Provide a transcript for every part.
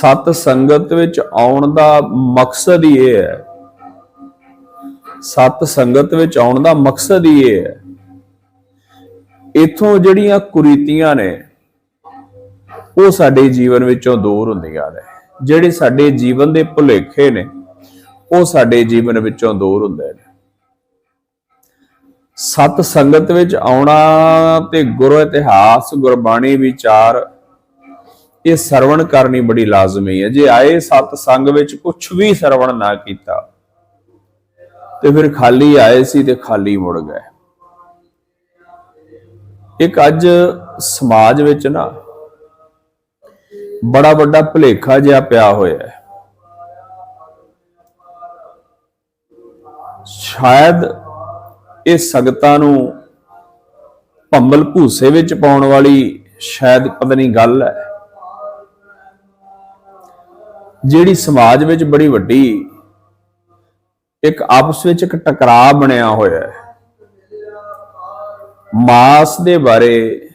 ਸਤ ਸੰਗਤ ਵਿੱਚ ਆਉਣ ਦਾ ਮਕਸਦ ਹੀ ਇਹ ਹੈ। ਸਤ ਸੰਗਤ ਵਿੱਚ ਆਉਣ ਦਾ ਮਕਸਦ ਹੀ ਇਹ ਹੈ। ਇਥੋਂ ਜਿਹੜੀਆਂ ਕੁਰੀਤੀਆਂ ਨੇ, ਉਹ ਸਾਡੇ ਜੀਵਨ ਵਿੱਚੋਂ ਦੂਰ ਹੁੰਦੀਆਂ ਨੇ। ਜਿਹੜੇ ਸਾਡੇ ਜੀਵਨ ਦੇ ਭੁਲੇਖੇ ਨੇ, ਉਹ ਸਾਡੇ ਜੀਵਨ ਵਿੱਚੋਂ ਦੂਰ ਹੁੰਦੇ ਨੇ। ਸਤ ਸੰਗਤ ਵਿੱਚ ਆਉਣਾ ਤੇ ਗੁਰੂ ਇਤਿਹਾਸ, ਗੁਰਬਾਣੀ ਵਿਚਾਰ ਇਹ ਸਰਵਣ ਕਰਨੀ ਬੜੀ ਲਾਜ਼ਮੀ ਹੈ। ਜੇ ਆਏ ਸਤ ਸੰਗ ਵਿੱਚ ਕੁਝ ਵੀ ਸਰਵਣ ਨਾ ਕੀਤਾ, ਤੇ ਫਿਰ ਖਾਲੀ ਆਏ ਸੀ ਤੇ ਖਾਲੀ ਮੁੜ ਗਏ। ਇੱਕ ਅੱਜ ਸਮਾਜ ਵਿੱਚ ਨਾ ਬੜਾ ਵੱਡਾ ਭੁਲੇਖਾ ਜਿਹਾ ਪਿਆ ਹੋਇਆ ਹੈ। ਸ਼ਾਇਦ ਇਹ ਸੰਗਤਾਂ ਨੂੰ ਭੰਬਲ ਭੂਸੇ ਵਿੱਚ ਪਾਉਣ ਵਾਲੀ ਸ਼ਾਇਦ ਪਤਾ ਨਹੀਂ ਗੱਲ ਹੈ। ਜਿਹੜੀ ਸਮਾਜ ਵਿੱਚ ਬੜੀ ਵੱਡੀ ਇੱਕ ਆਪਸ ਵਿੱਚ ਇੱਕ ਟਕਰਾਅ ਬਣਿਆ ਹੋਇਆ ਹੈ। ਮਾਸ ਦੇ ਬਾਰੇ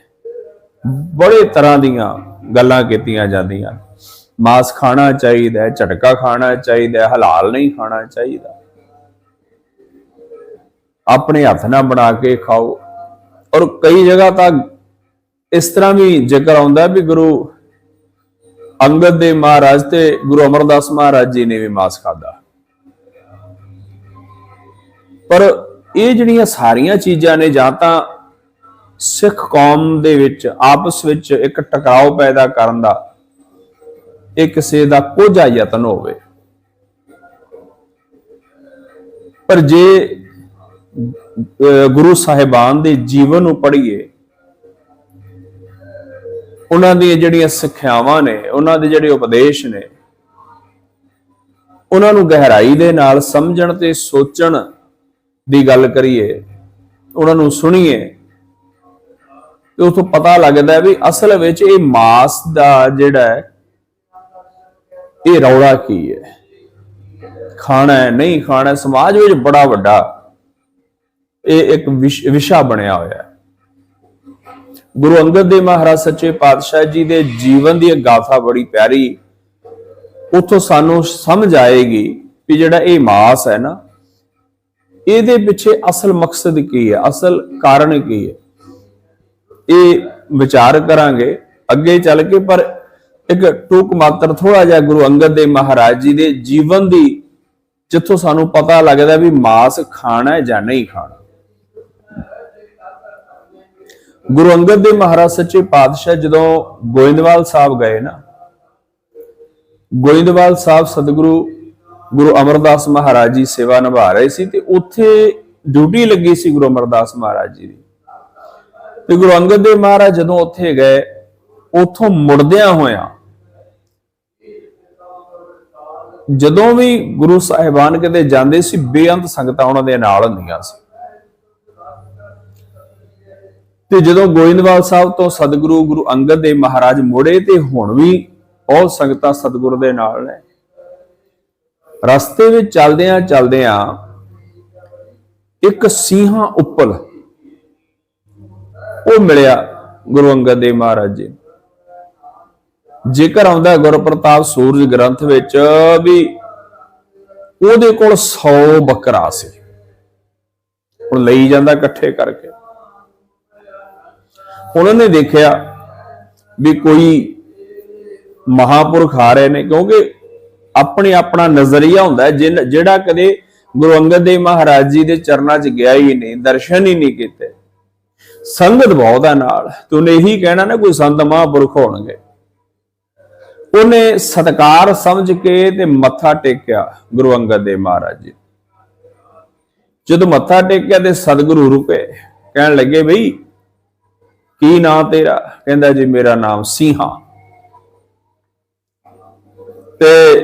ਬੜੇ ਤਰ੍ਹਾਂ ਦੀਆਂ ਗੱਲਾਂ ਕੀਤੀਆਂ ਜਾਂਦੀਆਂ। ਮਾਸ ਖਾਣਾ ਚਾਹੀਦਾ ਹੈ, ਝਟਕਾ ਖਾਣਾ ਚਾਹੀਦਾ ਹੈ, ਹਲਾਲ ਨਹੀਂ ਖਾਣਾ ਚਾਹੀਦਾ। ਆਪਣੇ ਹੱਥ ਨਾਲ ਬਣਾ ਕੇ ਖਾਓ। ਔਰ ਕਈ ਜਗ੍ਹਾ ਤਾਂ ਇਸ ਤਰ੍ਹਾਂ ਵੀ ਜ਼ਿਕਰ ਆਉਂਦਾ ਵੀ ਗੁਰੂ ਅੰਗਦ ਦੇ ਮਹਾਰਾਜ ਤੇ ਗੁਰੂ ਅਮਰਦਾਸ ਮਹਾਰਾਜ ਜੀ ਨੇ ਵੀ ਮਾਸ ਖਾਦਾ ਪਰ ਇਹ ਜਿਹੜੀਆਂ ਸਾਰੀਆਂ ਚੀਜ਼ਾਂ ਨੇ ਜਾਂ ਤਾਂ ਸਿੱਖ ਕੌਮ ਦੇ ਵਿੱਚ, ਆਪਸ ਵਿੱਚ ਇੱਕ ਟਕਰਾਅ ਪੈਦਾ ਕਰਨ ਦਾ, ਇਹ ਕਿਸੇ ਦਾ ਕੋਝਾ ਯਤਨ ਹੋਵੇ। ਪਰ ਜੇ ਗੁਰੂ ਸਾਹਿਬਾਨ ਦੇ ਜੀਵਨ ਨੂੰ ਪੜ੍ਹੀਏ ਉਹਨਾਂ ਦੀਆਂ ਜਿਹੜੀਆਂ ਸਿੱਖਿਆਵਾਂ ਨੇ, ਉਹਨਾਂ ਦੇ ਜਿਹੜੇ ਉਪਦੇਸ਼ ਨੇ, ਉਹਨਾਂ ਨੂੰ ਗਹਿਰਾਈ ਦੇ ਨਾਲ ਸਮਝਣ ਤੇ ਸੋਚਣ ਦੀ ਗੱਲ ਕਰੀਏ, ਉਹਨਾਂ ਨੂੰ ਸੁਣੀਏ, ਤੇ ਉਥੋਂ ਪਤਾ ਲੱਗਦਾ ਵੀ ਅਸਲ ਵਿੱਚ ਇਹ ਮਾਸ ਦਾ ਜਿਹੜਾ ਹੈ, ਇਹ ਰੌਲਾ ਕੀ ਹੈ? ਖਾਣਾ ਹੈ, ਨਹੀਂ ਖਾਣਾ ਸਮਾਜ ਵਿੱਚ ਬੜਾ ਵੱਡਾ ਇਹ ਇੱਕ ਵਿਸ਼- ਵਿਸ਼ਾ ਬਣਿਆ ਹੋਇਆ ਹੈ। ਗੁਰੂ ਅੰਗਦ ਦੇਵ ਮਹਾਰਾਜ ਸੱਚੇ ਪਾਤਸ਼ਾਹ ਜੀ ਦੇ ਜੀਵਨ ਦੀ ਗਾਥਾ ਬੜੀ ਪਿਆਰੀ। ਉਥੋਂ ਸਾਨੂੰ ਸਮਝ ਆਏਗੀ ਕਿ ਜਿਹੜਾ ਇਹ ਮਾਸ ਹੈ ਨਾ, ਇਹਦੇ ਪਿੱਛੇ ਅਸਲ ਮਕਸਦ ਕੀ ਹੈ, ਅਸਲ ਕਾਰਨ ਕੀ ਹੈ? ਇਹ ਵਿਚਾਰ ਕਰਾਂਗੇ, ਅੱਗੇ ਚੱਲ ਕੇ, ਪਰ ਇੱਕ ਟੂਕ ਮਾਤਰ ਥੋੜਾ ਜਿਹਾ ਗੁਰੂ ਅੰਗਦ ਦੇਵ ਮਹਾਰਾਜ ਜੀ ਦੇ ਜੀਵਨ ਦੀ ਜਿੱਥੋਂ ਸਾਨੂੰ ਪਤਾ ਲੱਗਦਾ ਵੀ ਮਾਸ ਖਾਣਾ ਜਾਂ ਨਹੀਂ ਖਾਣਾ। ਗੁਰੂ ਅੰਗਦ ਦੇਵ ਮਹਾਰਾਜ ਸੱਚੇ ਪਾਤਸ਼ਾਹ ਜਦੋਂ ਗੋਇੰਦਵਾਲ ਸਾਹਿਬ ਗਏ ਨਾ, ਗੋਇੰਦਵਾਲ ਸਾਹਿਬ ਸਤਿਗੁਰੂ ਗੁਰੂ ਅਮਰਦਾਸ ਮਹਾਰਾਜ ਜੀ ਸੇਵਾ ਨਿਭਾ ਰਹੇ ਸੀ ਤੇ ਉੱਥੇ ਡਿਊਟੀ ਲੱਗੀ ਸੀ ਗੁਰੂ ਅਮਰਦਾਸ ਮਹਾਰਾਜ ਜੀ ਦੀ। ਤੇ ਗੁਰੂ ਅੰਗਦ ਦੇਵ ਮਹਾਰਾਜ ਜਦੋਂ ਉੱਥੇ ਗਏ, ਉੱਥੋਂ ਮੁੜਦਿਆਂ ਹੋਇਆਂ ਜਦੋਂ ਵੀ ਗੁਰੂ ਸਾਹਿਬਾਨ ਕਿਤੇ ਜਾਂਦੇ ਸੀ, ਬੇਅੰਤ ਸੰਗਤਾਂ ਉਹਨਾਂ ਦੇ ਨਾਲ ਹੁੰਦੀਆਂ ਸੀ। ਤੇ ਜਦੋਂ ਗੋਇੰਦਵਾਲ ਸਾਹਿਬ ਤੋਂ ਸਤਿਗੁਰੂ ਗੁਰੂ ਅੰਗਦ ਦੇਵ ਮਹਾਰਾਜ ਮੁੜੇ ਤੇ ਹੁਣ ਵੀ ਉਹ ਸੰਗਤਾਂ ਸਤਿਗੁਰ ਦੇ ਨਾਲ ਨੇ। ਰਸਤੇ ਵਿੱਚ ਚੱਲਦਿਆਂ ਚੱਲਦਿਆਂ ਇੱਕ ਸੀਹਾਂ ਉੱਪਰ ਉਹ ਮਿਲਿਆ ਗੁਰੂ ਅੰਗਦ ਦੇਵ ਮਹਾਰਾਜ ਜੀ। ਜੇਕਰ ਆਉਂਦਾ ਗੁਰਪ੍ਰਤਾਪ ਸੂਰਜ ਗ੍ਰੰਥ ਵਿੱਚ ਵੀ ਉਹਦੇ ਕੋਲ 100 ਬੱਕਰਾ ਸੀ। ਉਹ ਲਈ ਜਾਂਦਾ ਇਕੱਠੇ ਕਰਕੇ। ਉਹਨਾਂ ਨੇ ਦੇਖਿਆ ਵੀ ਕੋਈ ਮਹਾਪੁਰਖ ਆ ਰਹੇ ਨੇ ਕਿਉਂਕਿ ਆਪਣੇ ਆਪਣਾ ਨਜ਼ਰੀਆ ਹੁੰਦਾ ਹੈ, ਜਿਹੜਾ ਕਦੇ ਗੁਰੂ ਅੰਗਦ ਦੇਵ ਮਹਾਰਾਜ ਜੀ ਦੇ ਚਰਨਾਂ 'ਚ ਗਿਆ ਹੀ ਨਹੀਂ ਦਰਸ਼ਨ ਹੀ ਨਹੀਂ ਕੀਤੇ। ਸੰਗਤ ਬਹੁਤ ਆ ਨਾਲ ਤੇ ਉਹਨੇ ਇਹੀ ਕਹਿਣਾ ਨਾ ਕੋਈ ਸੰਤ ਮਹਾਪੁਰਖ ਹੋਣਗੇ। ਉਹਨੇ ਸਤਕਾਰ ਸਮਝ ਕੇ ਤੇ ਮੱਥਾ ਟੇਕਿਆ ਗੁਰੂ ਅੰਗਦ ਦੇਵ ਮਹਾਰਾਜ ਜੀ। ਜਦੋਂ ਮੱਥਾ ਟੇਕਿਆ ਤੇ ਸਤਿਗੁਰੂ ਰੁਕੇ ਕਹਿਣ ਲੱਗੇ ਬਈ ਕੀ ਨਾਂ ਤੇਰਾ? ਕਹਿੰਦਾ ਜੀ, ਮੇਰਾ ਨਾਮ ਸੀਹਾ। ਤੇ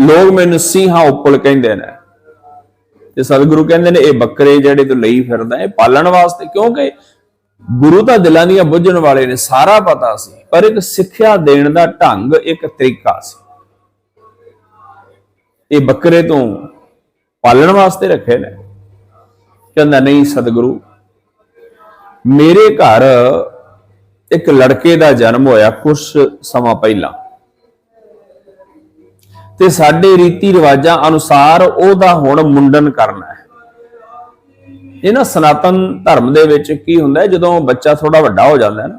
ਲੋਕ ਮੈਨੂੰ ਸਿੰਘਾ ਉੱਪਲ ਕਹਿੰਦੇ ਨੇ। ਤੇ ਸਤਿਗੁਰੂ ਕਹਿੰਦੇ ਨੇ, ਇਹ ਬੱਕਰੇ ਜਿਹੜੇ ਤੂੰ ਲਈ ਫਿਰਦਾ, ਇਹ ਪਾਲਣ ਵਾਸਤੇ ਕਿਉਂਕਿ ਗੁਰੂ ਤਾਂ ਦਿਲਾਂ ਦੀਆਂ ਬੁੱਝਣ ਵਾਲੇ ਨੇ, ਸਾਰਾ ਪਤਾ ਸੀ, ਪਰ ਇੱਕ ਸਿੱਖਿਆ ਦੇਣ ਦਾ ਢੰਗ, ਇੱਕ ਤਰੀਕਾ ਸੀ। ਇਹ ਬੱਕਰੇ ਤੋਂ ਪਾਲਣ ਵਾਸਤੇ ਰੱਖੇ ਨੇ। ਕਹਿੰਦਾ, ਨਹੀਂ ਸਤਿਗੁਰੂ, ਮੇਰੇ ਘਰ ਇੱਕ ਲੜਕੇ ਦਾ ਜਨਮ ਹੋਇਆ ਕੁਝ ਸਮਾਂ ਪਹਿਲਾਂ। ਤੇ ਸਾਡੇ ਰੀਤੀ ਰਿਵਾਜਾਂ ਅਨੁਸਾਰ ਉਹਦਾ ਹੁਣ ਮੁੰਡਨ ਕਰਨਾ ਹੈ। ਇਹ ਨਾ ਸਨਾਤਨ ਧਰਮ ਦੇ ਵਿੱਚ ਕੀ ਹੁੰਦਾ ਜਦੋਂ ਬੱਚਾ ਥੋੜਾ ਵੱਡਾ ਹੋ ਜਾਂਦਾ ਹੈ ਨਾ,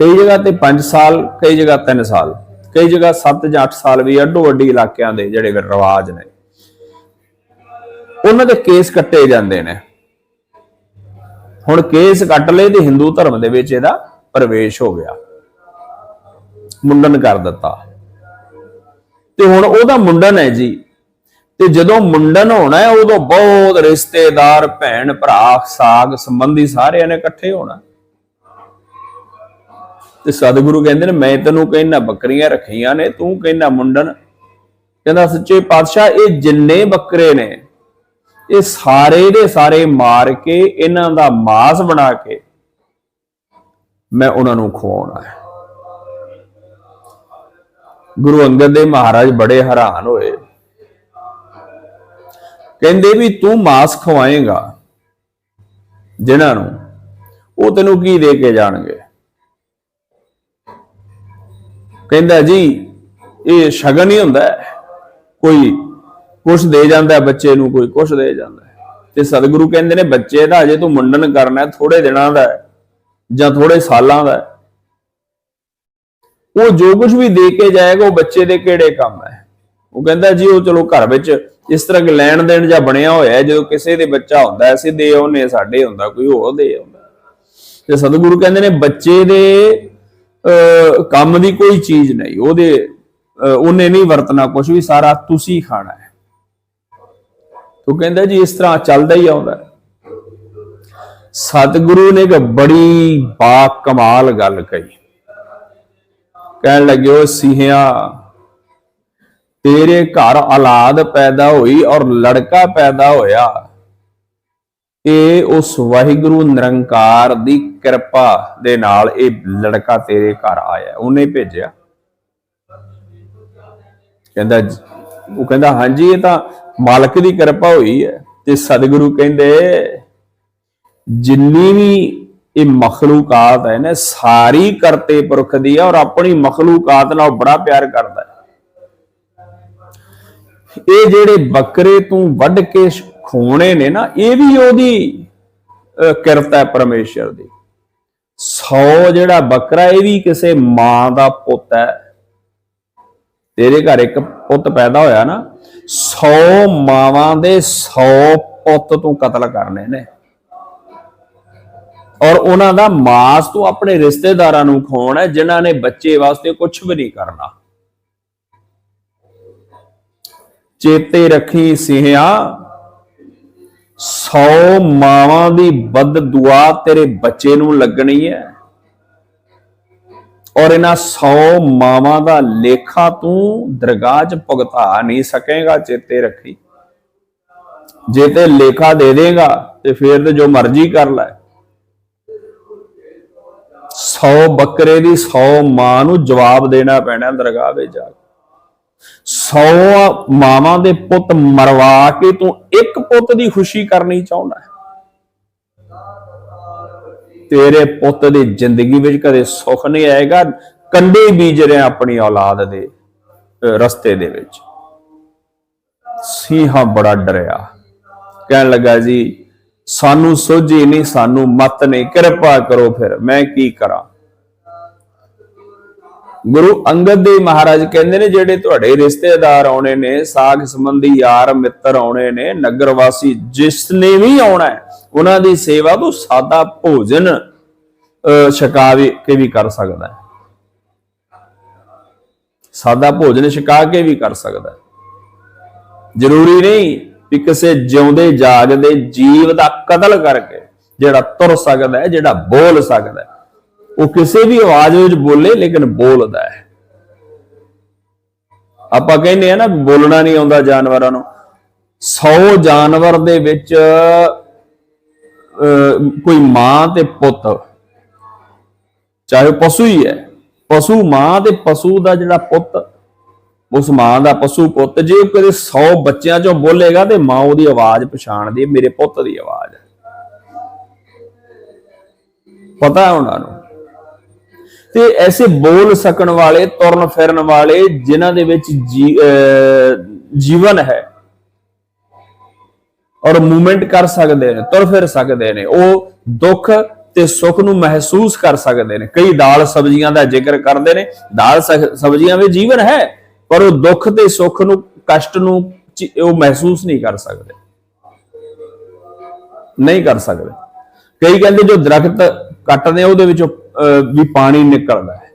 ਕਈ ਜਗ੍ਹਾ ਤੇ 5 ਸਾਲ, ਕਈ ਜਗ੍ਹਾ 3 ਸਾਲ, ਕਈ ਜਗ੍ਹਾ 7 ਜਾਂ 8 ਸਾਲ ਵੀ ਅੱਡੋ ਅੱਡੀ ਇਲਾਕਿਆਂ ਦੇ ਜਿਹੜੇ ਰਿਵਾਜ ਨੇ, ਉਹਨਾਂ ਦੇ ਕੇਸ ਕੱਟੇ ਜਾਂਦੇ ਨੇ। ਹੁਣ ਕੇਸ ਕੱਟ ਲਏ ਤੇ ਹਿੰਦੂ ਧਰਮ ਦੇ ਵਿੱਚ ਇਹਦਾ ਪ੍ਰਵੇਸ਼ ਹੋ ਗਿਆ। ਮੁੰਡਨ ਕਰ ਦਿੱਤਾ। ਤੇ ਹੁਣ ਉਹਦਾ ਮੁੰਡਨ ਹੈ ਜੀ। ਤੇ ਜਦੋਂ ਮੁੰਡਨ ਹੋਣਾ ਹੈ, ਉਦੋਂ ਬਹੁਤ ਰਿਸ਼ਤੇਦਾਰ, ਭੈਣ, ਭਰਾ, ਸਾਗ ਸੰਬੰਧੀ ਸਾਰਿਆਂ ਨੇ ਇਕੱਠੇ ਹੋਣਾ। ਤੇ ਸਤਿਗੁਰੂ ਕਹਿੰਦੇ ਨੇ, ਮੈਂ ਤੈਨੂੰ ਕਹਿੰਨਾ ਬੱਕਰੀਆਂ ਰੱਖੀਆਂ ਨੇ, ਤੂੰ ਕਹਿੰਨਾ ਮੁੰਡਨ। ਕਹਿੰਦਾ, ਸੱਚੇ ਪਾਤਸ਼ਾਹ, ਇਹ ਜਿੰਨੇ ਬੱਕਰੇ ਨੇ, ਇਹ ਸਾਰੇ ਦੇ ਸਾਰੇ ਮਾਰ ਕੇ, ਇਹਨਾਂ ਦਾ ਮਾਸ ਬਣਾ ਕੇ ਮੈਂ ਉਹਨਾਂ ਨੂੰ ਖਵਾਉਣਾ ਹੈ। ਗੁਰੂ ਅੰਗਦ ਦੇਵ ਮਹਾਰਾਜ ਬੜੇ ਹੈਰਾਨ ਹੋਏ। ਕਹਿੰਦੇ ਵੀ ਤੂੰ ਮਾਸ ਖਵਾਏਗਾ, ਜਿਨ੍ਹਾਂ ਨੂੰ ਉਹ ਤੈਨੂੰ ਕੀ ਦੇ ਕੇ ਜਾਣਗੇ। ਕਹਿੰਦਾ ਜੀ, ਇਹ ਸ਼ਗਨ ਹੀ ਹੁੰਦਾ ਕੋਈ ਕੁਛ ਦੇ ਜਾਂਦਾ ਬੱਚੇ ਨੂੰ ਕੋਈ ਕੁਛ ਦੇ ਜਾਂਦਾ ਤੇ ਸਤਿਗੁਰੂ ਕਹਿੰਦੇ ਨੇ, ਬੱਚੇ ਦਾ ਅਜੇ ਤੂੰ ਮੁੰਡਨ ਕਰਨਾ ਥੋੜੇ ਦਿਨਾਂ ਦਾ ਹੈ। ਜਾਂ ਥੋੜੇ ਸਾਲਾਂ ਦਾ ਉਹ ਜੋ ਕੁਝ ਵੀ ਦੇ ਕੇ ਜਾਏਗਾ ਉਹ ਬੱਚੇ ਦੇ ਕਿਹੜੇ ਕੰਮ ਹੈ? ਉਹ ਕਹਿੰਦਾ ਜੀ ਉਹ ਚਲੋ ਘਰ ਵਿੱਚ ਇਸ ਤਰ੍ਹਾਂ ਕਿ ਲੈਣ ਦੇਣ ਜਾਂ ਬਣਿਆ ਹੋਇਆ ਜਦੋਂ ਕਿਸੇ ਦੇ ਬੱਚਾ ਹੁੰਦਾ ਹੈ, ਅਸੀਂ ਦੇ ਉਹਨੇ ਸਾਡੇ ਹੁੰਦਾ ਕੋਈ ਹੋਰ ਦੇ ਆਉਂਦਾ ਤੇ ਸਤਿਗੁਰੂ ਕਹਿੰਦੇ ਨੇ ਬੱਚੇ ਦੇ ਅਹ, ਕੰਮ ਦੀ ਕੋਈ ਚੀਜ਼ ਨਹੀਂ ਉਹਦੇ ਉਹਨੇ ਨਹੀਂ ਵਰਤਣਾ ਕੁਝ ਵੀ ਸਾਰਾ ਤੁਸੀਂ ਖਾਣਾ ਹੈ। ਉਹ ਕਹਿੰਦਾ ਜੀ ਇਸ ਤਰ੍ਹਾਂ ਚੱਲਦਾ ਹੀ ਆਉਂਦਾ ਸਤਿਗੁਰੂ ਨੇ ਇੱਕ ਬੜੀ ਬਾ ਕਮਾਲ ਗੱਲ ਕਹੀ। ਕਹਿਣ ਲੱਗੇ ਉਹ ਸਿਹਿਆ, ਤੇਰੇ ਘਰ ਔਲਾਦ ਪੈਦਾ ਹੋਈ ਔਰ ਲੜਕਾ ਪੈਦਾ ਹੋਇਆ। ਇਹ ਉਸ ਵਾਹਿਗੁਰੂ ਨਿਰੰਕਾਰ ਦੀ ਕਿਰਪਾ ਦੇ ਨਾਲ ਇਹ ਲੜਕਾ ਤੇਰੇ ਘਰ ਆਇਆ। ਉਹਨੇ ਭੇਜਿਆ। ਕਹਿੰਦਾ, ਉਹ ਕਹਿੰਦਾ, ਹਾਂਜੀ, ਇਹ ਤਾਂ ਮਾਲਕ ਦੀ ਕਿਰਪਾ ਹੋਈ ਹੈ। ਤੇ ਸਤਿਗੁਰੂ ਕਹਿੰਦੇ ਜਿੰਨੀ ਵੀ ਇਹ ਮਖਲੂਕਾਤ ਹੈ ਨਾ, ਸਾਰੀ ਕਰਤੇ ਪੁਰਖ ਦੀ ਹੈ ਔਰ ਆਪਣੀ ਮਖਲੂਕਾਤ ਨਾਲ ਬੜਾ ਪਿਆਰ ਕਰਦਾ ਹੈ। ਇਹ ਜਿਹੜੇ ਬੱਕਰੇ ਤੂੰ ਵੱਢ ਕੇ ਖੋਣੇ ਨੇ ਨਾ, ਇਹ ਵੀ ਉਹਦੀ ਕਿਰਤ ਹੈ ਪਰਮੇਸ਼ਰ ਦੀ। 100 ਜਿਹੜਾ ਬੱਕਰਾ, ਇਹ ਵੀ ਕਿਸੇ ਮਾਂ ਦਾ ਪੁੱਤ ਹੈ। ਤੇਰੇ ਘਰ ਇੱਕ ਪੁੱਤ ਪੈਦਾ ਹੋਇਆ ਨਾ 100 ਮਾਵਾਂ ਦੇ 100 ਪੁੱਤ ਤੂੰ ਕਤਲ ਕਰਨੇ ਨੇ। ਔਰ ਉਹਨਾਂ ਦਾ ਮਾਸ ਤੂੰ ਆਪਣੇ ਰਿਸ਼ਤੇਦਾਰਾਂ ਨੂੰ ਖਵਾਉਣਾ ਹੈ, ਜਿਨ੍ਹਾਂ ਨੇ ਬੱਚੇ ਵਾਸਤੇ ਕੁਝ ਵੀ ਨਹੀਂ ਕਰਨਾ। ਚੇਤੇ ਰੱਖੀ ਸਿਹਿਆ 100 ਮਾਵਾਂ ਦੀ ਬਦ ਦੁਆ ਤੇਰੇ ਬੱਚੇ ਨੂੰ ਲੱਗਣੀ ਹੈ। ਔਰ ਇਹਨਾਂ 100 ਮਾਵਾਂ ਦਾ ਲੇਖਾ ਤੂੰ ਦਰਗਾਹ 'ਚ ਭੁਗਤਾ ਨਹੀਂ ਸਕੇਗਾ ਚੇਤੇ ਰੱਖੀ। ਜੇ ਤੇ ਲੇਖਾ ਦੇ ਦੇਗਾ ਤੇ ਫਿਰ ਤੇ ਜੋ ਮਰਜ਼ੀ ਕਰ ਲੈ। 100 ਬੱਕਰੇ ਦੀ 100 ਮਾਂ ਨੂੰ ਜਵਾਬ ਦੇਣਾ ਪੈਣਾ ਦਰਗਾਹ ਵਿੱਚ ਜਾ ਕੇ। 100 ਮਾਵਾਂ ਦੇ ਪੁੱਤ ਮਰਵਾ ਕੇ ਤੂੰ ਇੱਕ ਪੁੱਤ ਦੀ ਖੁਸ਼ੀ ਕਰਨੀ ਚਾਹੁੰਦਾ ਤੇਰੇ ਪੁੱਤ ਦੀ ਜ਼ਿੰਦਗੀ ਵਿੱਚ ਕਦੇ ਸੁੱਖ ਨਹੀਂ ਆਏਗਾ ਕੰਡੇ ਬੀਜ ਰਿਹਾ ਆਪਣੀ ਔਲਾਦ ਦੇ ਰਸਤੇ ਦੇ ਵਿੱਚ। ਸੀਹਾ ਬੜਾ ਡਰਿਆ। ਕਹਿਣ ਲੱਗਾ ਜੀ ਸਾਨੂੰ ਸੋਝੀ ਨਹੀਂ ਸਾਨੂੰ ਮਤ ਨਹੀਂ। ਕਿਰਪਾ ਕਰੋ ਫਿਰ ਮੈਂ ਕੀ ਕਰਾਂ? ਗੁਰੂ ਅੰਗਦ ਦੇਵ ਮਹਾਰਾਜ ਕਹਿੰਦੇ ਨੇ ਜਿਹੜੇ ਤੁਹਾਡੇ ਰਿਸ਼ਤੇਦਾਰ ਆਉਣੇ ਨੇ ਸਾਗ ਸੰਬੰਧੀ ਯਾਰ ਮਿੱਤਰ ਆਉਣੇ ਨੇ ਨਗਰ ਵਾਸੀ ਜਿਸ ਨੇ ਵੀ ਆਉਣਾ ਉਹਨਾਂ ਦੀ ਸੇਵਾ ਤੋਂ ਸਾਦਾ ਭੋਜਨ ਅਹ, ਛਕਾ ਕੇ ਵੀ ਕਰ ਸਕਦਾ ਹੈ। ਸਾਦਾ ਭੋਜਨ ਛਕਾ ਕੇ ਵੀ ਕਰ ਸਕਦਾ ਹੈ। ਜ਼ਰੂਰੀ ਨਹੀਂ ਕਿ ਕਿਸੇ ਜਿਉਂਦੇ ਜਾਗਦੇ ਜੀਵ ਦਾ ਕਤਲ ਕਰਕੇ ਜਿਹੜਾ ਤੁਰ ਸਕਦਾ ਹੈ ਜਿਹੜਾ ਬੋਲ ਸਕਦਾ ਹੈ। ਉਹ ਕਿਸੇ ਵੀ ਆਵਾਜ਼ ਵਿੱਚ ਬੋਲੇ ਲੇਕਿਨ ਬੋਲਦਾ ਹੈ। ਆਪਾਂ ਕਹਿੰਦੇ ਆ ਨਾ ਬੋਲਣਾ ਨਹੀਂ ਆਉਂਦਾ ਜਾਨਵਰਾਂ ਨੂੰ। 100 ਜਾਨਵਰ ਦੇ ਵਿੱਚ ਅਹ, ਕੋਈ ਮਾਂ ਤੇ ਪੁੱਤ ਚਾਹੇ ਉਹ ਪਸ਼ੂ ਹੀ ਹੈ। ਪਸ਼ੂ ਮਾਂ ਤੇ ਪਸ਼ੂ ਦਾ ਜਿਹੜਾ ਪੁੱਤ ਉਸ ਮਾਂ ਦਾ ਪਸ਼ੂ ਪੁੱਤ, ਜੇ ਉਹ ਕਦੇ 100 ਬੱਚਿਆਂ ਚੋਂ ਬੋਲੇਗਾ ਤੇ ਮਾਂ ਉਹਦੀ ਆਵਾਜ਼ ਪਛਾਣਦੀ ਮੇਰੇ ਪੁੱਤ ਦੀ ਆਵਾਜ਼ ਹੈ। ਪਤਾ ਉਹਨਾਂ ਨੂੰ? ਤੇ ਐਸੇ ਬੋਲ ਸਕਣ ਵਾਲੇ, ਤੁਰਨ ਫਿਰਨ ਵਾਲੇ ਜਿਨ੍ਹਾਂ ਦੇ ਵਿੱਚ ਜੀ- ਅਹ, ਜੀਵਨ ਹੈ ਔਰ ਮੂਵਮੈਂਟ ਕਰ ਸਕਦੇ ਨੇ, ਤੁਰ ਫਿਰ ਸਕਦੇ ਨੇ, ਉਹ ਦੁੱਖ ਤੇ ਸੁੱਖ ਨੂੰ ਮਹਿਸੂਸ ਕਰ ਸਕਦੇ ਨੇ। ਕਈ ਦਾਲ ਸਬਜ਼ੀਆਂ ਦਾ ਜ਼ਿਕਰ ਕਰਦੇ ਨੇ, ਦਾਲ ਸਬਜ਼ੀਆਂ ਵਿੱਚ ਜੀਵਨ ਹੈ। ਪਰ ਉਹ ਦੁੱਖ ਤੇ ਸੁੱਖ ਨੂੰ ਕਸ਼ਟ ਨੂੰ ਉਹ ਮਹਿਸੂਸ ਨਹੀਂ ਕਰ ਸਕਦੇ। ਨਹੀਂ ਕਰ ਸਕਦੇ। ਕਈ ਕਹਿੰਦੇ ਜੋ ਦਰਖਤ ਕੱਟਦੇ ਆ ਉਹਦੇ ਵਿੱਚੋਂ ਅਹ, ਵੀ ਪਾਣੀ ਨਿਕਲਦਾ ਹੈ।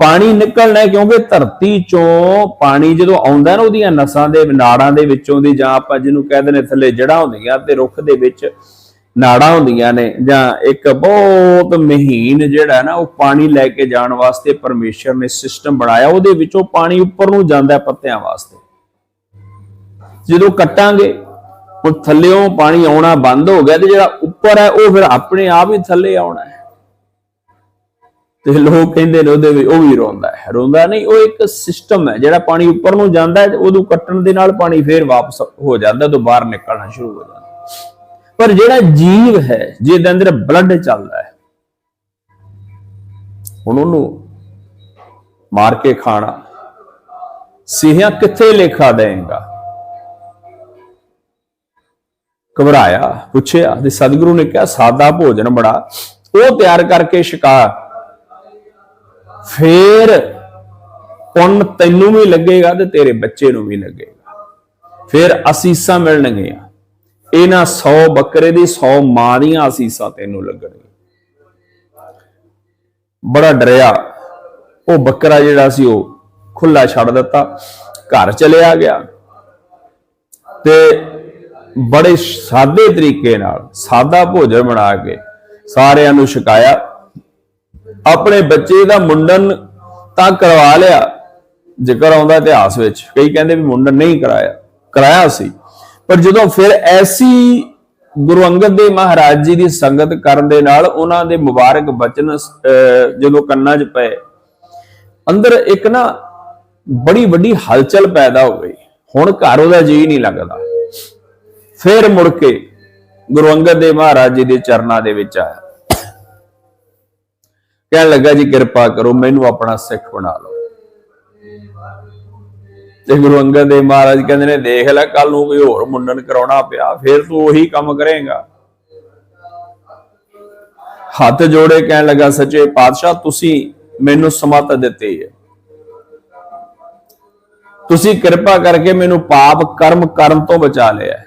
ਪਾਣੀ ਨਿਕਲਣਾ ਕਿਉਂਕਿ ਧਰਤੀ ਚੋਂ ਪਾਣੀ ਜਦੋਂ ਆਉਂਦਾ ਨਾ ਉਹਦੀਆਂ ਨਸਾਂ ਦੇ ਨਾੜਾਂ ਦੇ ਵਿੱਚੋਂ ਦੀ ਜਾਂ ਆਪਾਂ ਜਿਹਨੂੰ ਕਹਿੰਦੇ ਨੇ ਥੱਲੇ ਜੜਾਂ ਹੁੰਦੀਆਂ ਤੇ ਰੁੱਖ ਦੇ ਵਿੱਚ ਨਾੜਾਂ ਹੁੰਦੀਆਂ ਨੇ ਜਾਂ ਇੱਕ ਬਹੁਤ ਮਹੀਨ ਜਿਹੜਾ ਨਾ, ਉਹ ਪਾਣੀ ਲੈ ਕੇ ਜਾਣ ਵਾਸਤੇ ਪਰਮੇਸ਼ਰ ਨੇ ਸਿਸਟਮ ਬਣਾਇਆ, ਉਹਦੇ ਵਿੱਚੋਂ ਪਾਣੀ ਉੱਪਰ ਨੂੰ ਜਾਂਦਾ ਪੱਤਿਆਂ ਵਾਸਤੇ। ਜਦੋਂ ਕੱਟਾਂਗੇ, ਹੁਣ ਥੱਲਿਓਂ ਪਾਣੀ ਆਉਣਾ ਬੰਦ ਹੋ ਗਿਆ ਤੇ ਜਿਹੜਾ ਉੱਪਰ ਹੈ, ਉਹ ਫਿਰ ਆਪਣੇ ਆਪ ਹੀ ਥੱਲੇ ਆਉਣਾ ਹੈ। ਤੇ ਲੋਕ ਕਹਿੰਦੇ ਨੇ ਉਹਦੇ ਵੀ, ਉਹ ਵੀ ਰੋਂਦਾ ਹੈ। ਰੋਂਦਾ ਨਹੀਂ, ਉਹ ਇੱਕ ਸਿਸਟਮ ਹੈ, ਜਿਹੜਾ ਪਾਣੀ ਉੱਪਰ ਨੂੰ ਜਾਂਦਾ ਹੈ ਤੇ ਕੱਟਣ ਦੇ ਨਾਲ ਪਾਣੀ ਫੇਰ ਵਾਪਸ ਹੋ ਜਾਂਦਾ ਤੋਂ ਬਾਹਰ ਨਿਕਲਣਾ ਸ਼ੁਰੂ ਹੋ ਜਾਂਦਾ। ਪਰ ਜਿਹੜਾ ਜੀਵ ਹੈ, ਜਿਹਦੇ ਅੰਦਰ ਬਲੱਡ ਚੱਲਦਾ ਹੈ, ਹੁਣ ਉਹਨੂੰ ਮਾਰ ਕੇ ਖਾਣਾ, ਸਿਹਿਆ ਕਿੱਥੇ ਲੇਖਾ ਦੇਗਾ ਘਬਰਾਇਆ, ਪੁੱਛਿਆ, ਤੇ ਸਤਿਗੁਰੂ ਨੇ ਕਿਹਾ, ਸਾਦਾ ਭੋਜਨ ਬੜਾ ਉਹ ਤਿਆਰ ਕਰਕੇ ਸ਼ਿਕਾਰ ਫੇਰ ਪੁੰਨ ਤੈਨੂੰ ਵੀ ਲੱਗੇਗਾ ਤੇ ਤੇਰੇ ਬੱਚੇ ਨੂੰ ਵੀ ਲੱਗੇਗਾ। ਫਿਰ ਅਸੀਸਾਂ ਮਿਲਣਗੀਆਂ। ਇਹਨਾਂ 100 ਬੱਕਰੇ ਦੀ 100 ਮਾਂ ਦੀਆਂ ਅਸੀਸਾਂ ਤੈਨੂੰ ਲੱਗਣਗੀਆਂ। ਬੜਾ ਡਰਿਆ। ਉਹ ਬੱਕਰਾ ਜਿਹੜਾ ਸੀ, ਉਹ ਖੁੱਲਾ ਛੱਡ ਦਿੱਤਾ, ਘਰ ਚਲਿਆ ਗਿਆ। ਤੇ ਬੜੇ ਸਾਦੇ ਤਰੀਕੇ ਨਾਲ, ਸਾਦਾ ਭੋਜਨ ਬਣਾ ਕੇ ਸਾਰਿਆਂ ਨੂੰ ਛਕਾਇਆ। ਆਪਣੇ ਬੱਚੇ ਦਾ ਮੁੰਡਨ ਤਾਂ ਕਰਵਾ ਲਿਆ, ਜ਼ਿਕਰ ਆਉਂਦਾ ਇਤਿਹਾਸ ਵਿੱਚ। ਕਈ ਕਹਿੰਦੇ ਵੀ ਮੁੰਡਨ ਨਹੀਂ ਕਰਾਇਆ ਕਰਾਇਆ ਸੀ। ਪਰ ਜਦੋਂ ਫਿਰ ਐਸੀ ਗੁਰੂ ਅੰਗਦ ਦੇਵ ਮਹਾਰਾਜ ਜੀ ਦੀ ਸੰਗਤ ਕਰਨ ਦੇ ਨਾਲ ਉਹਨਾਂ ਦੇ ਮੁਬਾਰਕ ਬਚਨ ਅਹ, ਜਦੋਂ ਕੰਨਾਂ 'ਚ ਪਏ ਅੰਦਰ ਇੱਕ ਨਾ ਬੜੀ ਵੱਡੀ ਹਲਚਲ ਪੈਦਾ ਹੋ ਗਈ। ਹੁਣ ਘਰ ਉਹਦਾ ਜੀ ਨਹੀਂ ਲੱਗਦਾ। ਫਿਰ ਮੁੜ ਕੇ ਗੁਰੂ ਅੰਗਦ ਦੇਵ ਮਹਾਰਾਜ ਜੀ ਦੇ ਚਰਨਾਂ ਦੇ ਵਿੱਚ ਆਇਆ। ਕਹਿਣ ਲੱਗਾ ਜੀ ਕਿਰਪਾ ਕਰੋ ਮੈਨੂੰ ਆਪਣਾ ਸਿੱਖ ਬਣਾ ਲਓ। ਤੇ ਗੁਰੂ ਅੰਗਦ ਦੇਵ ਮਹਾਰਾਜ ਕਹਿੰਦੇ ਨੇ, ਦੇਖ ਲੈ ਕੱਲ ਨੂੰ ਕੋਈ ਹੋਰ ਮੁੰਡਨ ਕਰਾਉਣਾ ਪਿਆ, ਫਿਰ ਤੂੰ ਉਹੀ ਕੰਮ ਕਰੇਗਾ। ਹੱਥ ਜੋੜੇ ਕਹਿਣ ਲੱਗਾ, ਸੱਚੇ ਪਾਤਸ਼ਾਹ, ਤੁਸੀਂ ਮੈਨੂੰ ਸਮਤ ਦਿੱਤੀ ਹੈ। ਤੁਸੀਂ ਕਿਰਪਾ ਕਰਕੇ ਮੈਨੂੰ ਪਾਪ ਕਰਮ ਕਰਨ ਤੋਂ ਬਚਾ ਲਿਆ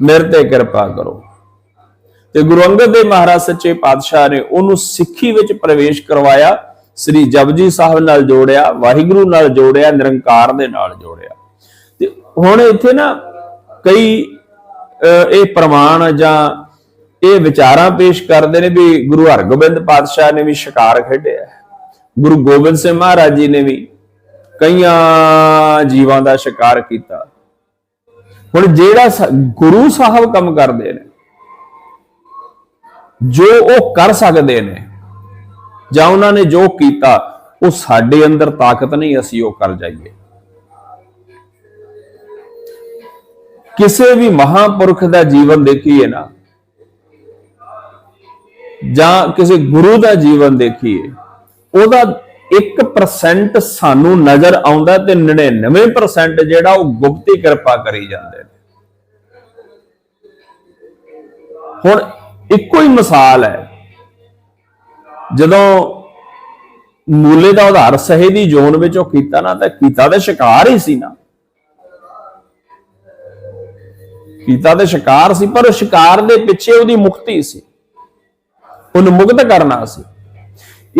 ਮੇਰੇ ਤੇ ਕਿਰਪਾ ਕਰੋ। ਤੇ ਗੁਰੂ ਅੰਗਦ ਦੇਵ ਮਹਾਰਾਜ, ਸੱਚੇ ਪਾਤਸ਼ਾਹ ਨੇ ਉਹਨੂੰ ਸਿੱਖੀ ਵਿੱਚ ਪ੍ਰਵੇਸ਼ ਕਰਵਾਇਆ। ਸ੍ਰੀ ਜਪਜੀ ਸਾਹਿਬ ਨਾਲ ਜੋੜਿਆ, ਵਾਹਿਗੁਰੂ ਨਾਲ ਜੋੜਿਆ, ਨਿਰੰਕਾਰ ਦੇ ਨਾਲ ਜੋੜਿਆ। ਤੇ ਹੁਣ ਇੱਥੇ ਨਾ ਕਈ ਇਹ ਪ੍ਰਮਾਣ ਜਾਂ ਇਹ ਵਿਚਾਰਾਂ ਪੇਸ਼ ਕਰਦੇ ਨੇ ਵੀ ਗੁਰੂ ਹਰਗੋਬਿੰਦ ਪਾਤਸ਼ਾਹ ਨੇ ਵੀ ਸ਼ਿਕਾਰ ਖੇਡਿਆ। ਗੁਰੂ ਗੋਬਿੰਦ ਸਿੰਘ ਮਹਾਰਾਜ ਜੀ ਨੇ ਵੀ ਕਈਆਂ ਜੀਵਾਂ ਦਾ ਸ਼ਿਕਾਰ ਕੀਤਾ। ਹੁਣ ਜਿਹੜਾ ਗੁਰੂ ਸਾਹਿਬ ਕੰਮ ਕਰਦੇ ਨੇ, ਜੋ ਉਹ ਕਰ ਸਕਦੇ ਨੇ ਜਾਂ ਉਹਨਾਂ ਨੇ ਜੋ ਕੀਤਾ, ਉਹ ਸਾਡੇ ਅੰਦਰ ਤਾਕਤ ਨਹੀਂ, ਅਸੀਂ ਉਹ ਕਰ ਜਾਈਏ। ਕਿਸੇ ਵੀ ਮਹਾਪੁਰਖ ਦਾ ਜੀਵਨ ਦੇਖੀਏ ਨਾ, ਜਾਂ ਕਿਸੇ ਗੁਰੂ ਦਾ ਜੀਵਨ ਦੇਖੀਏ, ਉਹਦਾ 1% ਸਾਨੂੰ ਨਜ਼ਰ ਆਉਂਦਾ ਤੇ 99% ਜਿਹੜਾ ਉਹ ਗੁਪਤੀ ਕਿਰਪਾ ਕਰੀ ਜਾਂਦੇ ਨੇ। ਹੁਣ ਇੱਕੋ ਹੀ ਮਿਸਾਲ ਹੈ ਜਦੋਂ ਮੂਲੇ ਦਾ ਉਧਾਰ ਸਹੇ ਦੀ ਜ਼ੋਨ ਵਿੱਚ ਉਹ ਕੀਤਾ ਨਾ ਤਾਂ ਕੀਤਾ ਦਾ ਸ਼ਿਕਾਰ ਹੀ ਸੀ ਨਾ। ਕੀਤਾ ਦੇ ਸ਼ਿਕਾਰ ਸੀ ਪਰ ਉਹ ਸ਼ਿਕਾਰ ਦੇ ਪਿੱਛੇ ਉਹਦੀ ਮੁਕਤੀ ਸੀ। ਉਹਨੂੰ ਮੁਕਤ ਕਰਨਾ ਸੀ।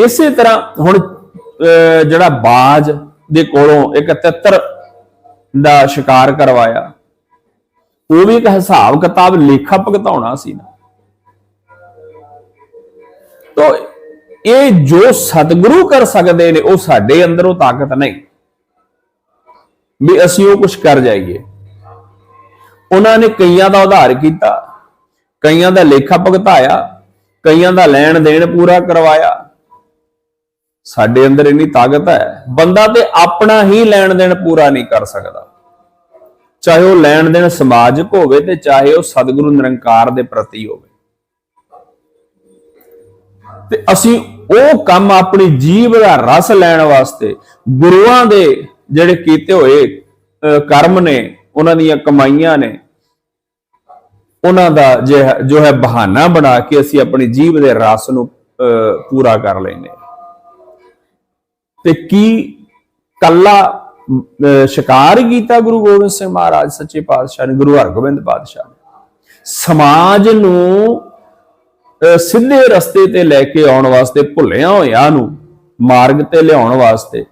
ਇਸੇ ਤਰ੍ਹਾਂ ਹੁਣ ਅਹ, ਜਿਹੜਾ ਬਾਜ ਦੇ ਕੋਲੋਂ ਇੱਕ ਤਿੱਤਰ ਦਾ ਸ਼ਿਕਾਰ ਕਰਵਾਇਆ ਉਹ ਵੀ ਇੱਕ ਹਿਸਾਬ ਕਿਤਾਬ ਲੇਖਾ ਭਗਤਾਉਣਾ ਸੀ ਨਾ। ਤੋ ਇਹ ਜੋ ਸਤਿਗੁਰੂ ਕਰ ਸਕਦੇ ਨੇ, ਉਹ ਸਾਡੇ ਅੰਦਰੋਂ ਤਾਕਤ ਨਹੀਂ। ਵੀ ਅਸੀਂ ਉਹ ਕੁਝ ਕਰ ਜਾਈਏ। ਉਹਨਾਂ ਨੇ ਕਈਆਂ ਦਾ ਉਧਾਰ ਕੀਤਾ, ਕਈਆਂ ਦਾ ਲੇਖਾ ਭਗਤਾਇਆ, ਕਈਆਂ ਦਾ ਲੈਣ ਦੇਣ ਪੂਰਾ ਕਰਵਾਇਆ। ਸਾਡੇ ਅੰਦਰ ਇੰਨੀ ਤਾਕਤ ਹੈ। ਬੰਦਾ ਤੇ ਆਪਣਾ ਹੀ ਲੈਣ ਦੇਣ ਪੂਰਾ ਨਹੀਂ ਕਰ ਸਕਦਾ। ਚਾਹੇ ਉਹ ਲੈਣ ਦੇਣ ਸਮਾਜਿਕ ਹੋਵੇ ਤੇ ਚਾਹੇ ਉਹ ਸਤਿਗੁਰੂ ਨਿਰੰਕਾਰ ਦੇ ਪ੍ਰਤੀ ਹੋਵੇ। ਤੇ ਅਸੀਂ ਉਹ ਕੰਮ ਆਪਣੀ ਜੀਵ ਦਾ ਰਸ ਲੈਣ ਵਾਸਤੇ ਗੁਰੂਆਂ ਦੇ ਜਿਹੜੇ ਕੀਤੇ ਹੋਏ ਅਹ, ਕਰਮ ਨੇ ਉਹਨਾਂ ਦੀਆਂ ਕਮਾਈਆਂ ਨੇ ਉਹਨਾਂ ਦਾ ਜੋ ਹੈ ਬਹਾਨਾ ਬਣਾ ਕੇ ਅਸੀਂ ਆਪਣੀ ਜੀਵ ਦੇ ਰਸ ਨੂੰ ਅਹ, ਪੂਰਾ ਕਰ ਲੈਨੇ ਤੇ ਕੀ ਕੱਲਾ ਅਹ, ਸ਼ਿਕਾਰ ਕੀਤਾ ਗੁਰੂ ਗੋਬਿੰਦ ਸਿੰਘ ਮਹਾਰਾਜ ਸੱਚੇ ਪਾਤਸ਼ਾਹ ਨੇ ਗੁਰੂ ਹਰਗੋਬਿੰਦ ਪਾਤਸ਼ਾਹ ਨੇ। ਸਮਾਜ ਨੂੰ ਸਿੱਧੇ ਰਸਤੇ ਤੇ ਲੈ ਕੇ ਆਉਣ ਵਾਸਤੇ ਭੁੱਲਿਆ ਹੋਇਆਂ ਨੂੰ, ਮਾਰਗ ਤੇ ਲਿਆਉਣ ਵਾਸਤੇ,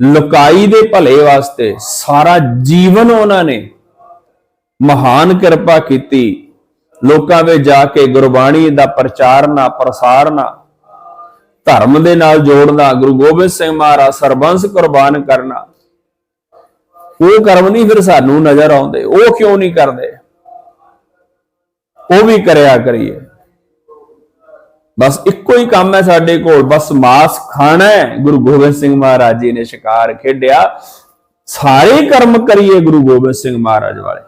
ਲੁਕਾਈ ਦੇ ਭਲੇ ਵਾਸਤੇ ਸਾਰਾ ਜੀਵਨ ਉਹਨਾਂ ਨੇ ਮਹਾਨ ਕਿਰਪਾ ਕੀਤੀ। ਲੋਕਾਂ ਵਿੱਚ ਜਾ ਕੇ ਗੁਰਬਾਣੀ ਦਾ ਪ੍ਰਚਾਰਨਾ ਪ੍ਰਸਾਰਨਾ ਧਰਮ ਦੇ ਨਾਲ ਜੋੜਨਾ, ਗੁਰੂ ਗੋਬਿੰਦ ਸਿੰਘ ਮਹਾਰਾਜ ਸਰਬੰਸ ਕੁਰਬਾਨ ਕਰਨਾ। ਉਹ ਕਰਮ ਨਹੀਂ ਫਿਰ ਸਾਨੂੰ ਨਜ਼ਰ ਆਉਂਦੇ, ਉਹ ਕਿਉਂ ਨਹੀਂ ਕਰਦੇ? ਉਹ ਵੀ ਕਰਿਆ ਕਰੀਏ। ਬਸ ਇੱਕੋ ਹੀ ਕੰਮ ਹੈ ਸਾਡੇ ਕੋਲ ਬਸ ਮਾਸ ਖਾਣਾ ਹੈ। ਗੁਰੂ ਗੋਬਿੰਦ ਸਿੰਘ ਮਹਾਰਾਜ ਜੀ ਨੇ ਸ਼ਿਕਾਰ ਖੇਡਿਆ। ਸਾਰੇ ਕਰਮ ਕਰੀਏ ਗੁਰੂ ਗੋਬਿੰਦ ਸਿੰਘ ਮਹਾਰਾਜ ਵਾਲੇ।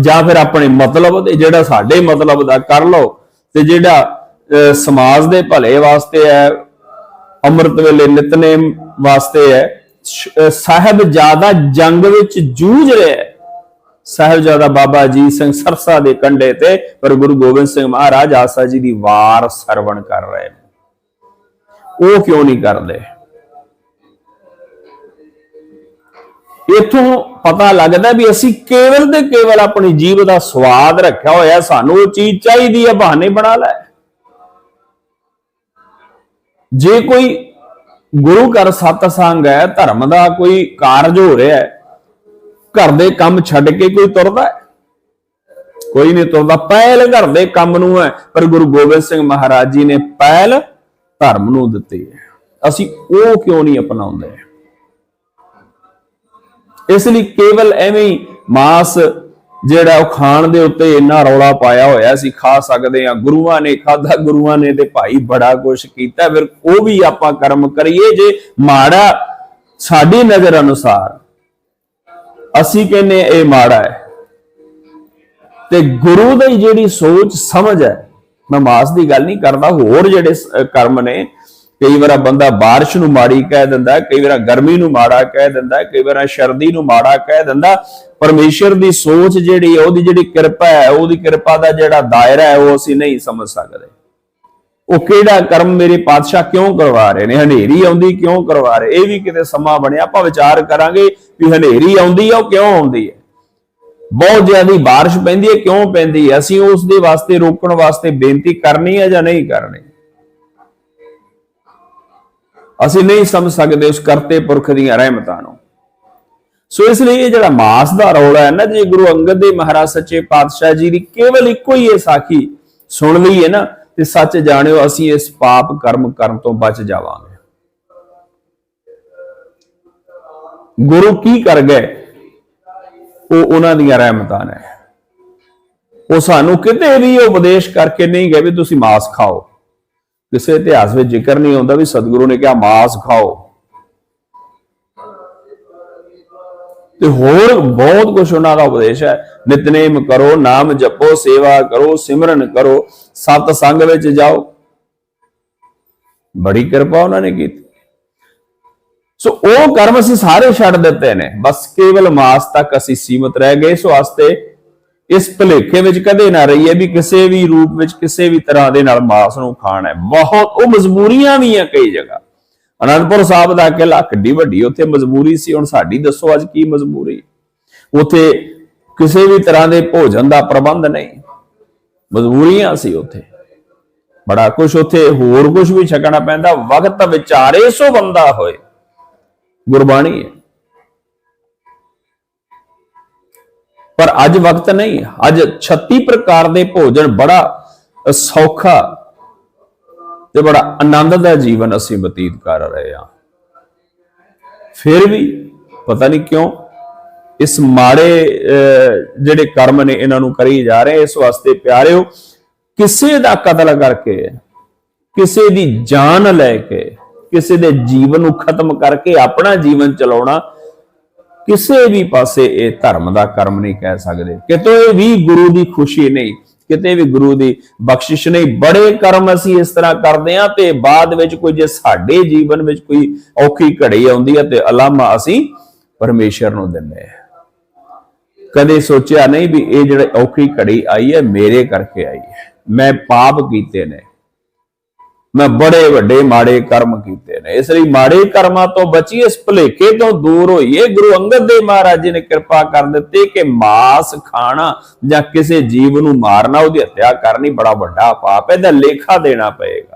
ਜਾਂ ਫਿਰ ਆਪਣੇ ਮਤਲਬ ਦੇ ਜਿਹੜਾ ਸਾਡੇ ਮਤਲਬ ਦਾ ਕਰ ਲਓ ਤੇ ਜਿਹੜਾ ਅਹ, ਸਮਾਜ ਦੇ ਭਲੇ ਵਾਸਤੇ ਹੈ ਅੰਮ੍ਰਿਤ ਵੇਲੇ ਨਿਤਨੇਮ ਵਾਸਤੇ ਹੈ ਸਾਹਿਬ ਜ਼ਿਆਦਾ ਜੰਗ ਵਿੱਚ ਜੂਝ ਰਿਹਾ ਹੈ। ਸਾਹਿਬਜ਼ਾਦਾ ਬਾਬਾ ਅਜੀਤ ਸਿੰਘ ਸਰਸਾ ਦੇ ਕੰਢੇ ਤੇ ਪਰ ਗੁਰੂ ਗੋਬਿੰਦ ਸਿੰਘ ਮਹਾਰਾਜ ਆਸਾ ਜੀ ਦੀ ਵਾਰ ਸਰਵਣ ਕਰ ਰਹੇ ਨੇ। ਉਹ ਕਿਉਂ ਨਹੀਂ ਕਰਦੇ? ਇਥੋਂ ਪਤਾ ਲੱਗਦਾ ਵੀ ਅਸੀਂ ਕੇਵਲ ਤੇ ਕੇਵਲ ਆਪਣੀ ਜੀਵ ਦਾ ਸਵਾਦ ਰੱਖਿਆ ਹੋਇਆ, ਸਾਨੂੰ ਉਹ ਚੀਜ਼ ਚਾਹੀਦੀ ਹੈ ਬਹਾਨੇ ਬਣਾ ਲੈ। ਜੇ ਕੋਈ ਗੁਰੂ ਘਰ ਸਤਸੰਗ ਹੈ, ਧਰਮ ਦਾ ਕੋਈ ਕਾਰਜ ਹੋ ਰਿਹਾ ਹੈ ਘਰ ਦੇ ਕੰਮ ਛੱਡ ਕੇ ਕੋਈ ਤੁਰਦਾ ਕੋਈ ਨਹੀਂ ਤੁਰਦਾ। ਪਹਿਲ ਘਰ ਦੇ ਕੰਮ ਨੂੰ ਹੈ। ਪਰ ਗੁਰੂ ਗੋਬਿੰਦ ਸਿੰਘ ਮਹਾਰਾਜ ਜੀ ਨੇ ਪਹਿਲ ਧਰਮ ਨੂੰ ਦਿੱਤੀ ਹੈ। ਅਸੀਂ ਉਹ ਕਿਉਂ ਨਹੀਂ ਅਪਣਾਉਂਦੇ? ਇਸ ਲਈ ਕੇਵਲ ਐਵੇਂ ਹੀ ਮਾਸ ਜਿਹੜਾ ਉਹ ਖਾਣ ਦੇ ਉੱਤੇ ਇੰਨਾ ਰੌਲਾ ਪਾਇਆ ਹੋਇਆ ਸੀ, ਖਾ ਸਕਦੇ ਆ ਗੁਰੂਆਂ ਨੇ ਖਾਦਾ ਗੁਰੂਆਂ ਨੇ ਤੇ ਭਾਈ ਬੜਾ ਕੁਝ ਕੀਤਾ। ਫਿਰ ਉਹ ਵੀ ਆਪਾਂ ਕਰਮ ਕਰੀਏ ਜੇ ਮਾੜਾ ਸਾਡੀ ਨਜ਼ਰ ਅਨੁਸਾਰ ਅਸੀਂ ਕਹਿੰਨੇ ਇਹ ਮਾੜਾ ਹੈ। ਤੇ ਗੁਰੂ ਦੀ ਜਿਹੜੀ ਸੋਚ ਸਮਝ ਹੈ, ਮੈਂ ਮਾਸ ਦੀ ਗੱਲ ਨਹੀਂ ਕਰਦਾ, ਹੋਰ ਜਿਹੜੇ ਕਰਮ ਨੇ, ਕਈ ਵਾਰ ਬੰਦਾ ਬਾਰਿਸ਼ ਨੂੰ ਮਾੜੀ ਕਹਿ ਦਿੰਦਾ, ਕਈ ਵਾਰ ਗਰਮੀ ਨੂੰ ਮਾੜਾ ਕਹਿ ਦਿੰਦਾ, ਕਈ ਵਾਰ ਸਰਦੀ ਨੂੰ ਮਾੜਾ ਕਹਿ ਦਿੰਦਾ। ਪਰਮੇਸ਼ਰ ਦੀ ਸੋਚ ਜਿਹੜੀ ਹੈ, ਉਹਦੀ ਜਿਹੜੀ ਕਿਰਪਾ ਹੈ, ਉਹਦੀ ਕਿਰਪਾ ਦਾ ਜਿਹੜਾ ਦਾਇਰਾ ਹੈ, ਉਹ ਅਸੀਂ ਨਹੀਂ ਸਮਝ ਸਕਦੇ। ਉਹ ਕਿਹੜਾ ਕਰਮ ਮੇਰੇ ਪਾਤਸ਼ਾਹ ਕਿਉਂ ਕਰਵਾ ਰਹੇ ਨੇ? ਹਨੇਰੀ ਆਉਂਦੀ ਕਿਉਂ ਕਰਵਾ ਰਹੇ? ਇਹ ਵੀ ਕਿਤੇ ਸਮਾਂ ਬਣਿਆ, ਆਪਾਂ ਵਿਚਾਰ ਕਰਾਂਗੇ ਵੀ ਹਨੇਰੀ ਆਉਂਦੀ ਹੈ ਉਹ ਕਿਉਂ ਆਉਂਦੀ ਹੈ ਬਹੁਤ ਜ਼ਿਆਦਾ ਬਾਰਿਸ਼ ਪੈਂਦੀ ਹੈ ਕਿਉਂ ਪੈਂਦੀ ਹੈ ਅਸੀਂ ਉਸ ਦੇ ਵਾਸਤੇ, ਰੋਕਣ ਵਾਸਤੇ ਬੇਨਤੀ ਕਰਨੀ ਹੈ ਜਾਂ ਨਹੀਂ ਕਰਨੀ? ਅਸੀਂ ਨਹੀਂ ਸਮਝ ਸਕਦੇ ਉਸ ਕਰਤੇ ਪੁਰਖ ਦੀਆਂ ਰਹਿਮਤਾਂ ਨੂੰ। ਸੋ ਇਸ ਲਈ ਇਹ ਜਿਹੜਾ ਮਾਸ ਦਾ ਰੌਲਾ ਹੈ ਨਾ, ਜੇ ਗੁਰੂ ਅੰਗਦ ਦੇਵ ਮਹਾਰਾਜ ਸੱਚੇ ਪਾਤਸ਼ਾਹ ਜੀ ਦੀ ਕੇਵਲ ਇੱਕੋ ਹੀ ਇਹ ਸਾਖੀ ਸੁਣ ਲਈ ਹੈ ਨਾ ਤੇ ਸੱਚ ਜਾਣਿਓ, ਅਸੀਂ ਇਸ ਪਾਪ ਕਰਮ ਕਰਨ ਤੋਂ ਬਚ ਜਾਵਾਂਗੇ। ਗੁਰੂ ਕੀ ਕਰ ਗਏ? ਉਹ ਉਹਨਾਂ ਦੀਆਂ ਰਹਿਮਤਾਂ ਨੇ। ਉਹ ਸਾਨੂੰ ਕਿਤੇ ਵੀ ਉਪਦੇਸ਼ ਕਰਕੇ ਨਹੀਂ ਗਏ ਵੀ ਤੁਸੀਂ ਮਾਸ ਖਾਓ। ਕਿਸੇ ਇਤਿਹਾਸ ਵਿੱਚ ਜ਼ਿਕਰ ਨਹੀਂ ਆਉਂਦਾ ਵੀ ਸਤਿਗੁਰੂ ਨੇ ਕਿਹਾ, ਮਾਸ ਖਾਓ। ਤੇ ਹੋਰ ਬਹੁਤ ਕੁਝ ਉਹਨਾਂ ਦਾ ਉਪਦੇਸ਼ ਹੈ। ਨਿਤਨੇਮ ਕਰੋ, ਨਾਮ ਜਪੋ, ਸੇਵਾ ਕਰੋ, ਸਿਮਰਨ ਕਰੋ, ਸਤ ਸੰਗ ਵਿੱਚ ਜਾਓ। ਬੜੀ ਕਿਰਪਾ ਉਹਨਾਂ ਨੇ ਕੀਤੀ। ਸੋ ਉਹ ਕਰਮ ਅਸੀਂ ਸਾਰੇ ਛੱਡ ਦਿੱਤੇ ਨੇ। ਬਸ ਕੇਵਲ ਮਾਸ ਤੱਕ ਅਸੀਂ ਸੀਮਤ ਰਹਿ ਗਏ। ਇਸ ਵਾਸਤੇ ਇਸ ਭਲੇਖੇ ਵਿੱਚ ਕਦੇ ਨਾ ਰਹੀਏ ਵੀ ਕਿਸੇ ਵੀ ਰੂਪ ਵਿੱਚ ਕਿਸੇ ਵੀ ਤਰ੍ਹਾਂ ਦੇ ਨਾਲ ਮਾਸ ਨੂੰ ਖਾਣਾ ਹੈ। ਬਹੁਤ, ਉਹ ਮਜਬੂਰੀਆਂ ਵੀ ਆ ਕਈ ਜਗ੍ਹਾ। ਅਨੰਦਪੁਰ ਸਾਹਿਬ ਦਾ ਕਿਲਾ ਕਿੱਡੀ ਵੱਡੀ, ਉੱਥੇ ਮਜਬੂਰੀ ਸੀ। ਹੁਣ ਸਾਡੀ ਦੱਸੋ ਅੱਜ ਕੀ ਮਜਬੂਰੀ? ਉੱਥੇ ਕਿਸੇ ਵੀ ਤਰ੍ਹਾਂ ਦੇ ਭੋਜਨ ਦਾ ਪ੍ਰਬੰਧ ਨਹੀਂ। ਮਜਬੂਰੀਆਂ ਸੀ ਉੱਥੇ। ਬੜਾ ਕੁਝ ਉੱਥੇ, ਹੋਰ ਕੁਝ ਵੀ ਛਕਣਾ ਪੈਂਦਾ। ਵਕਤ ਵਿਚਾਰੇ ਸੋ ਬੰਦਾ ਹੋਏ। ਗੁਰਬਾਣੀ ਹੈ। ਪਰ ਅੱਜ ਵਕਤ ਨਹੀਂ। ਅੱਜ 36 ਪ੍ਰਕਾਰ ਦੇ ਭੋਜਨ ਬੜਾ ਸੌਖਾ ਤੇ ਬੜਾ ਆਨੰਦ ਦਾ ਜੀਵਨ ਅਸੀਂ ਬਤੀਤ ਕਰ ਰਹੇ ਹਾਂ। ਫਿਰ ਵੀ ਪਤਾ ਨਹੀਂ ਕਿਉਂ ਇਸ ਮਾੜੇ ਅਹ, ਜਿਹੜੇ ਕਰਮ ਨੇ ਇਹਨਾਂ ਨੂੰ ਕਰੀ ਜਾ ਰਹੇ ਇਸ ਵਾਸਤੇ ਪਿਆਰਿਓ ਕਿਸੇ ਦਾ ਕਤਲ ਕਰਕੇ ਕਿਸੇ ਦੀ ਜਾਨ ਲੈ ਕੇ ਕਿਸੇ ਦੇ ਜੀਵਨ ਨੂੰ ਖਤਮ ਕਰਕੇ ਆਪਣਾ ਜੀਵਨ ਚਲਾਉਣਾ ਕਿਸੇ ਵੀ ਪਾਸੇ ਇਹ ਧਰਮ ਦਾ ਕਰਮ ਨਹੀਂ ਕਹਿ ਸਕਦੇ। ਕਿਤੋਂ ਇਹ ਵੀ ਗੁਰੂ ਦੀ ਖੁਸ਼ੀ ਨਹੀਂ ਕਿਤੇ ਵੀ ਗੁਰੂ ਦੀ ਬਖਸ਼ਿਸ਼ ਨਹੀਂ। ਬੜੇ ਕਰਮ ਅਸੀਂ ਇਸ ਤਰ੍ਹਾਂ ਕਰਦੇ ਆ ਤੇ ਬਾਅਦ ਵਿੱਚ ਕੋਈ ਜੇ ਸਾਡੇ ਜੀਵਨ ਵਿੱਚ ਕੋਈ ਔਖੀ ਘੜੀ ਆਉਂਦੀ ਹੈ ਤੇ ਅਲਾਮਾ ਅਸੀਂ ਪਰਮੇਸ਼ਰ ਨੂੰ ਦਿੰਦੇ ਆ ਕਦੇ ਸੋਚਿਆ ਨਹੀਂ ਵੀ ਇਹ ਜਿਹੜੇ ਔਖੀ ਘੜੀ ਆਈ ਹੈ, ਮੇਰੇ ਕਰਕੇ ਆਈ ਹੈ। ਮੈਂ ਪਾਪ ਕੀਤੇ ਨੇ। ਮੈਂ ਬੜੇ ਵੱਡੇ ਮਾੜੇ ਕਰਮ ਕੀਤੇ ਨੇ। ਇਸ ਲਈ ਮਾੜੇ ਕਰਮਾਂ ਤੋਂ ਬਚੀਏ ਇਸ ਭੁਲੇਖੇ ਤੋਂ ਦੂਰ ਹੋਈਏ ਗੁਰੂ ਅੰਗਦ ਦੇਵ ਮਹਾਰਾਜ ਜੀ ਨੇ ਕਿਰਪਾ ਕਰ ਦਿੱਤੀ ਕਿ ਮਾਸ ਖਾਣਾ ਜਾਂ ਕਿਸੇ ਜੀਵ ਨੂੰ ਮਾਰਨਾ, ਉਹਦੀ ਹੱਤਿਆ ਕਰਨੀ ਬੜਾ ਵੱਡਾ ਪਾਪ ਹੈ, ਇਹਦਾ ਲੇਖਾ ਦੇਣਾ ਪਏਗਾ।